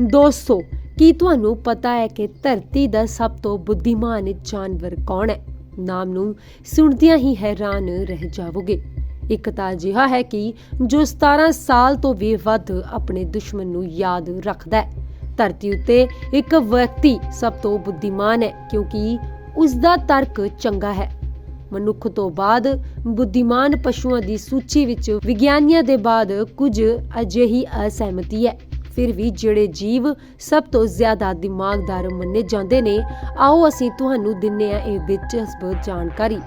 ਦੋਸਤੋ, ਕੀ ਤੁਹਾਨੂੰ ਪਤਾ ਹੈ ਕਿ ਧਰਤੀ ਦਾ ਸਭ ਤੋਂ ਬੁੱਧੀਮਾਨ ਜਾਨਵਰ ਕੌਣ ਹੈ? ਨਾਮ ਨੂੰ ਸੁਣਦਿਆਂ ਹੀ ਹੈਰਾਨ ਰਹਿ ਜਾਵੋਗੇ। ਇੱਕ ਤਾਂ ਅਜਿਹਾ ਹੈ ਕਿ ਜੋ 17 ਸਾਲ ਤੋਂ ਵੀ ਵੱਧ ਆਪਣੇ ਦੁਸ਼ਮਣ ਨੂੰ ਯਾਦ ਰੱਖਦਾ ਹੈ, ਧਰਤੀ ਉੱਤੇ ਇੱਕ ਵਿਅਕਤੀ ਸਭ ਤੋਂ ਬੁੱਧੀਮਾਨ ਹੈ ਕਿਉਂਕਿ ਉਸ ਦਾ ਤਰਕ ਚੰਗਾ ਹੈ। ਮਨੁੱਖ ਤੋਂ ਬਾਅਦ ਬੁੱਧੀਮਾਨ ਪਸ਼ੂਆਂ ਦੀ ਸੂਚੀ ਵਿੱਚ ਵਿਗਿਆਨੀਆਂ ਦੇ ਬਾਅਦ ਕੁਝ ਅਜਿਹੀ ਅਸਹਿਮਤੀ ਹੈ। ਫਿਰ ਵੀ ਜਿਹੜੇ ਜੀਵ ਸਭ ਤੋਂ ਜ਼ਿਆਦਾ ਦਿਮਾਗਦਾਰ ਮੰਨੇ ਜਾਂਦੇ ਨੇ, ਆਓ ਅਸੀਂ ਤੁਹਾਨੂੰ ਦਿੰਨੇ ਆ ਇਹ ਦਿਲਚਸਪ ਜਾਣਕਾਰੀ।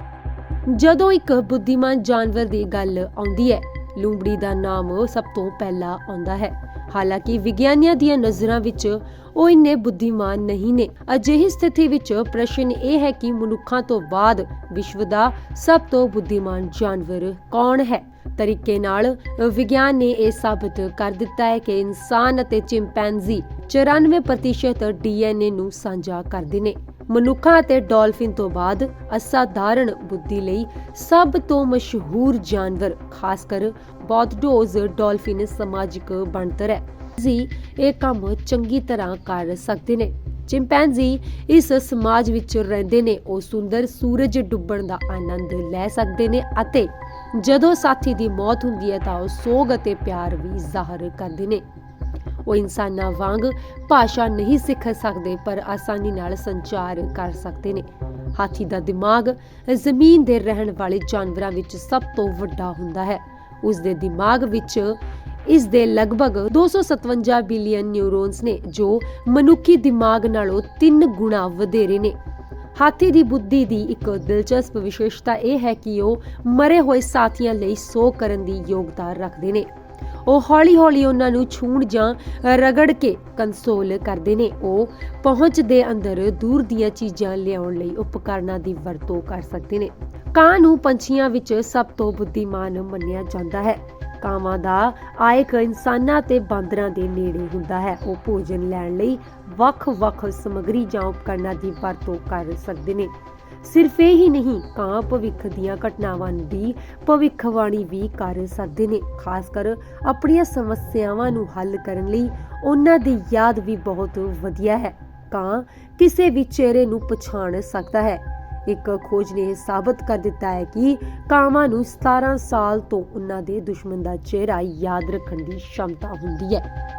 ਜਦੋਂ ਇੱਕ ਬੁੱਧੀਮਾਨ ਜਾਨਵਰ ਦੀ ਗੱਲ ਆਉਂਦੀ ਹੈ, ਲੂੰਬੜੀ ਦਾ ਨਾਮ ਸਭ ਤੋਂ ਪਹਿਲਾਂ ਆਉਂਦਾ ਹੈ। ਹਾਲਾਂਕਿ ਵਿਗਿਆਨੀਆਂ ਦੀਆਂ ਨਜ਼ਰਾਂ ਵਿੱਚ ਉਹ ਇੰਨੇ ਬੁੱਧੀਮਾਨ ਨਹੀਂ ਨੇ। ਅਜਿਹੀ ਸਥਿਤੀ ਵਿੱਚ ਪ੍ਰਸ਼ਨ ਇਹ ਹੈ ਕਿ ਮਨੁੱਖਾਂ ਤੋਂ ਬਾਅਦ ਵਿਸ਼ਵ ਦਾ ਸਭ ਤੋਂ ਬੁੱਧੀਮਾਨ ਜਾਨਵਰ ਕੌਣ ਹੈ? ਤਰੀਕੇ ਨਾਲ ਵਿਗਿਆਨ ਨੇ ਇਹ ਸਾਬਤ ਕਰ ਦਿੱਤਾ ਹੈ ਕਿ ਇਨਸਾਨ ਅਤੇ ਚਿੰਪੈਂਜ਼ੀ 94% ਡੀਐਨਏ ਨੂੰ ਸਾਂਝਾ ਕਰਦੇ ਨੇ। ਮਨੁੱਖਾਂ ਅਤੇ ਡਾਲਫਿਨ ਤੋਂ ਬਾਅਦ ਅਸਾਧਾਰਣ ਬੁੱਧੀ ਲਈ ਸਭ ਤੋਂ ਮਸ਼ਹੂਰ ਜਾਨਵਰ, ਖਾਸ ਕਰ ਬੌਧਡੋਜ਼ ਡਾਲਫਿਨ ਸਮਾਜਿਕ ਬਣਤਰ ਹੈ। ਜੀ ਇਹ ਕੰਮ ਚੰਗੀ ਤਰ੍ਹਾਂ ਕਰ ਸਕਦੇ ਨੇ। ਚਿੰਪੈਂਜ਼ੀ ਇਸ ਸਮਾਜ ਵਿੱਚ ਰਹਿੰਦੇ ਨੇ, ਉਹ ਸੁੰਦਰ ਸੂਰਜ ਡੁੱਬਣ ਦਾ ਆਨੰਦ ਲੈ ਸਕਦੇ ਨੇ ਅਤੇ ਜਦੋਂ ਸਾਥੀ ਦੀ ਮੌਤ ਹੁੰਦੀ ਹੈ ਤਾਂ ਉਹ ਸੋਗ ਅਤੇ ਪਿਆਰ ਵੀ ਜ਼ਾਹਰ ਕਰਦੇ ਨੇ। ਉਹ ਇਨਸਾਨਾਂ ਵਾਂਗ ਭਾਸ਼ਾ ਨਹੀਂ ਸਿੱਖ ਸਕਦੇ, ਪਰ ਆਸਾਨੀ ਨਾਲ ਸੰਚਾਰ ਕਰ ਸਕਦੇ ਨੇ। ਹਾਥੀ ਦਾ ਦਿਮਾਗ ਜ਼ਮੀਨ ਦੇ ਰਹਿਣ ਵਾਲੇ ਜਾਨਵਰਾਂ ਵਿੱਚ ਸਭ ਤੋਂ ਵੱਡਾ ਹੁੰਦਾ ਹੈ। ਉਸ ਦੇ ਦਿਮਾਗ ਵਿੱਚ ਇਸ ਦੇ ਲਗਭਗ 257 ਬਿਲੀਅਨ ਨਿਊਰੋਨਸ ਨੇ, ਜੋ ਮਨੁੱਖੀ ਦਿਮਾਗ ਨਾਲੋਂ 3 ਗੁਣਾ ਵਧੇਰੇ ਨੇ। ਹਾਥੀ ਦੀ ਬੁੱਧੀ ਦੀ ਇੱਕ ਦਿਲਚਸਪ ਵਿਸ਼ੇਸ਼ਤਾ ਇਹ ਹੈ ਕਿ ਉਹ ਮਰੇ ਹੋਏ ਸਾਥੀਆਂ ਲਈ ਸੋ ਕਰਨ ਦੀ ਯੋਗਤਾ ਰੱਖਦੇ ਨੇ। ਉਹ ਹੌਲੀ-ਹੌਲੀ ਉਹਨਾਂ ਨੂੰ ਛੂਣ ਜਾਂ ਰਗੜ ਕੇ ਕੰਸੋਲ ਕਰਦੇ ਨੇ। ਉਹ ਪਹੁੰਚ ਦੇ ਅੰਦਰ ਦੂਰ ਦੀਆਂ ਚੀਜ਼ਾਂ ਲਿਆਉਣ ਲਈ ਉਪਕਰਨਾਂ ਦੀ ਵਰਤੋਂ ਕਰ ਸਕਦੇ ਨੇ। ਕਾਂ ਨੂੰ ਪੰਛੀਆਂ ਵਿੱਚ ਸਭ ਤੋਂ ਬੁੱਧੀਮਾਨ ਮੰਨਿਆ ਜਾਂਦਾ ਹੈ। ਕਾਵਾਂ ਦਾ ਆਇਕ ਇਨਸਾਨਾਂ ਤੇ ਬਾਂਦਰਾਂ ਦੇ ਨੇੜੇ ਹੁੰਦਾ ਹੈ। ਉਹ ਭੋਜਨ ਲੈਣ ਲਈ ਵੱਖ-ਵੱਖ ਸਮੱਗਰੀ ਜਾਂ ਉਪਕਰਨਾਂ ਦੀ ਵਰਤੋਂ ਕਰ ਸਕਦੇ ਨੇ। ਸਿਰਫ ਇਹ ਹੀ ਨਹੀਂ, ਕਾਂ ਭਵਿੱਖ ਦੀਆਂ ਘਟਨਾਵਾਂ ਦੀ ਭਵਿੱਖਬਾਣੀ ਵੀ ਕਰ ਸਕਦੇ ਨੇ, ਖਾਸ ਕਰ ਆਪਣੀਆਂ ਸਮੱਸਿਆਵਾਂ ਨੂੰ ਹੱਲ ਕਰਨ ਲਈ ਉਹਨਾਂ ਦੀ ਯਾਦ ਵੀ ਬਹੁਤ ਵਧੀਆ ਹੈ। ਕਾਂ ਕਿਸੇ ਵੀ ਚਿਹਰੇ ਨੂੰ ਪਛਾਣ ਸਕਦਾ ਹੈ। ਇੱਕ ਖੋਜ ਨੇ ਇਹ ਸਾਬਤ ਕਰ ਦਿੱਤਾ ਹੈ ਕਿ ਕਾਵਾਂ ਨੂੰ 17 ਸਾਲ ਤੋਂ ਉਹਨਾਂ ਦੇ ਦੁਸ਼ਮਣ ਦਾ ਚਿਹਰਾ ਯਾਦ ਰੱਖਣ ਦੀ ਸ਼ਮਤਾ ਹੁੰਦੀ ਹੈ।